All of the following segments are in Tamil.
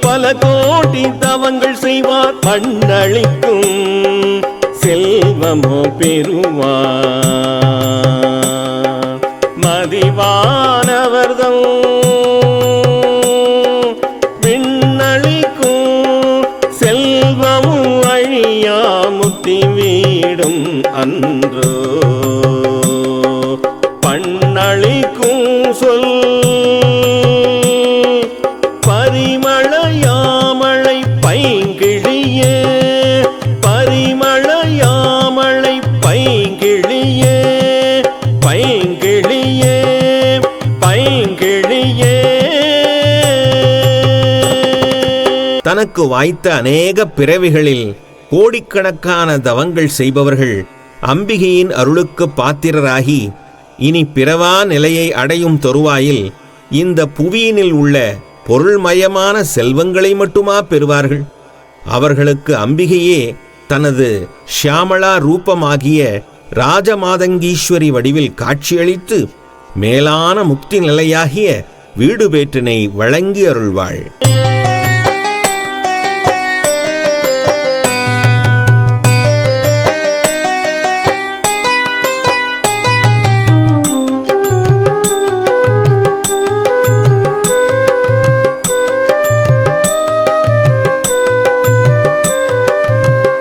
பல கோடி தவங்கள் செய்வார். மண்ணளிக்கும் செல்வமோ பெறுவார். மதிவானவர்தம் செல்வமும் அழியா முத்தி வீடும் அன்றோ கிளியே தனக்கு வாய்த்த அநேக பிறவிகளில் கோடிக்கணக்கான தவங்கள் செய்பவர்கள் அம்பிகையின் அருளுக்கு பாத்திரராகி இனி பிறவா நிலையை அடையும் தருவாயில் இந்த புவியினில் உள்ள பொருள்மயமான செல்வங்களை மட்டுமா பெறுவார்கள்? அவர்களுக்கு அம்பிகையே தனது ஷியாமளா ரூபமாகிய ராஜமாதங்கீஸ்வரி வடிவில் காட்சியளித்து மேலான முக்தி நிலையாகிய வீடு பேற்றினை வழங்கி அருள்வாள்.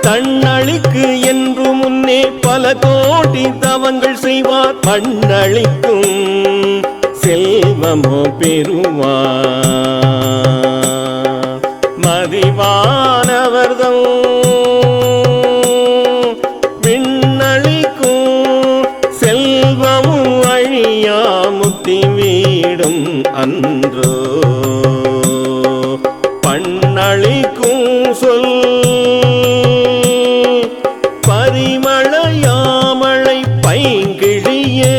தன்னழுக்கு என்று முன்னே பல கோடி தவங்கள் செய்வார். மண்ணளிக்கும் செல்வமோ பெறுவார். மதிவானவர்தம் விண்ணளிக்கும் செல்வமும் அழியா முத்தி வீடும் அன்றோ பரிமள யாமழை பைங்கிழியே.